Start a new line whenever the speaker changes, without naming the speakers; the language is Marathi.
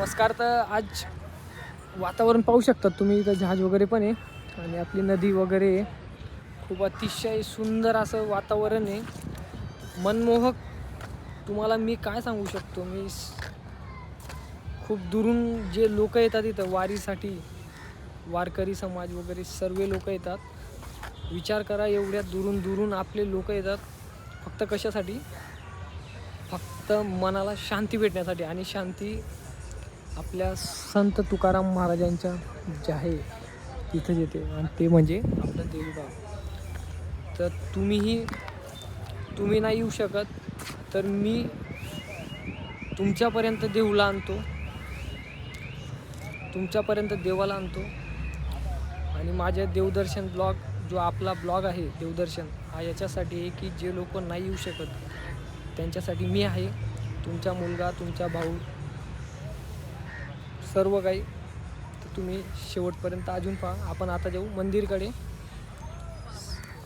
नमस्कार तर आज वातावरण पाहू शकतात तुम्ही इथं जहाज वगैरे पण आहे आणि आपली नदी वगैरे आहे. खूप अतिशय सुंदर असं वातावरण आहे. मनमोहक तुम्हाला मी काय सांगू शकतो? मी खूप दुरून जे लोक येतात इथं वारीसाठी वारकरी समाज वगैरे सर्व लोक येतात. विचार करा एवढ्या दुरून दुरून आपले लोक येतात. फक्त कशासाठी? फक्त मनाला शांती भेटण्यासाठी आणि शांती आपल्या संत तुकाराम महाराजांच्या जे आहे तिथं येते आणि ते म्हणजे आपलं देवगाव. तर तुम्हीही तुम्ही नाही येऊ शकत तर मी तुमच्यापर्यंत देऊला आणतो. तुमच्यापर्यंत देवाला आणतो. आणि माझ्या देवदर्शन ब्लॉग जो आपला ब्लॉग आहे देवदर्शन हा याच्यासाठी आहे की जे लोक नाही येऊ शकत त्यांच्यासाठी मी आहे. तुमचा मुलगा तुमचा भाऊ सर्व काही तर तुम्ही शेवटपर्यंत अजून पहा. आपण आता जाऊ मंदिरकडे.